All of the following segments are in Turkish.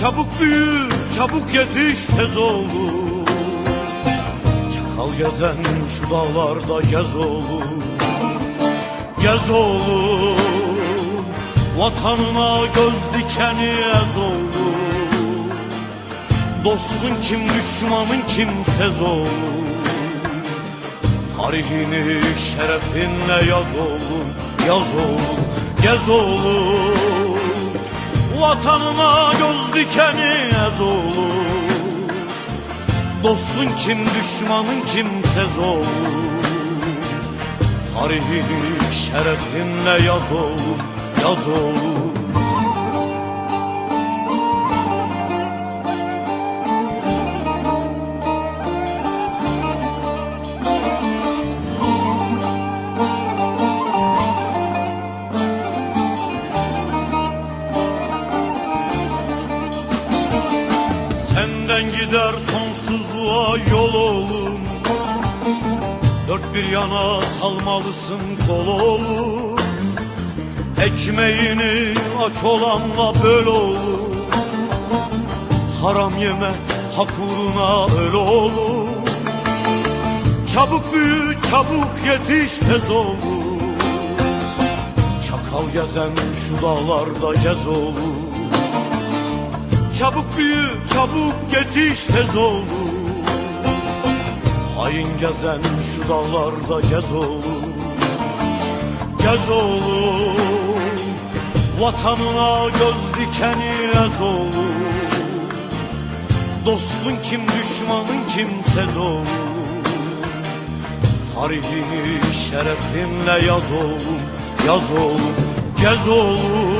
Çabuk büyü, çabuk yetiş tez oğlum Çakal gezen şu dağlarda gez oğlum Gez oğlum Vatanına göz dikeni ez oğlum Dostun kim düşmanın kimsez oğlum Tarihini şerefinle yaz oğlum Yaz oğlum, gez oğlum Vatanına göz dikeni ez oğlum Dostun kim düşmanın kimsez oğlum Tarihini şerefinle yaz oğlum Yaz oğlum gider sonsuzluğa yol oğlum. Dört bir yana salmalısın kol oğlum. Ekmeğini aç olanla böl oğlum. Haram yeme hak uğruna öl oğlum. Çabuk büyü çabuk yetiş tez oğlum. Çakal gezen şu dağlarda gez oğlum Çabuk büyü, çabuk yetiş tez oğlum Hain gezen şu dağlarda gez oğlum Gez oğlum Vatanına göz dikeni ez oğlum Dostun kim düşmanın kimsez oğlum Tarihini şerefinle yaz oğlum Yaz oğlum, gez oğlum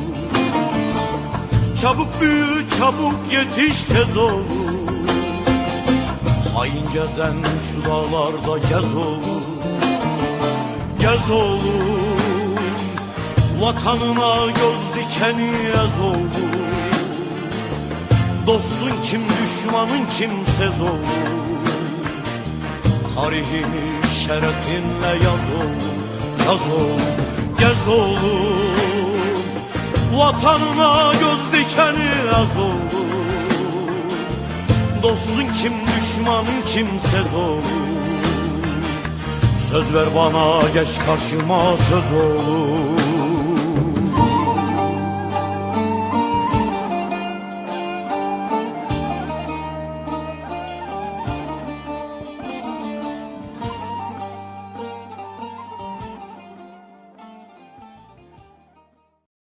Çabuk büyü çabuk yetiş tez oğlum Hain gezen şu dağlarda gez oğlum Gez oğlum. Vatanına göz dikeni ez oğlum. Dostun kim düşmanın kimsez oğlum. Tarihini şerefinle yaz oğlum Yaz oğlum gez oğlum Vatanına göz dikeni az oğlum Dostun kim düşmanın kimsez oğlum Söz ver bana geç karşıma söz oğlum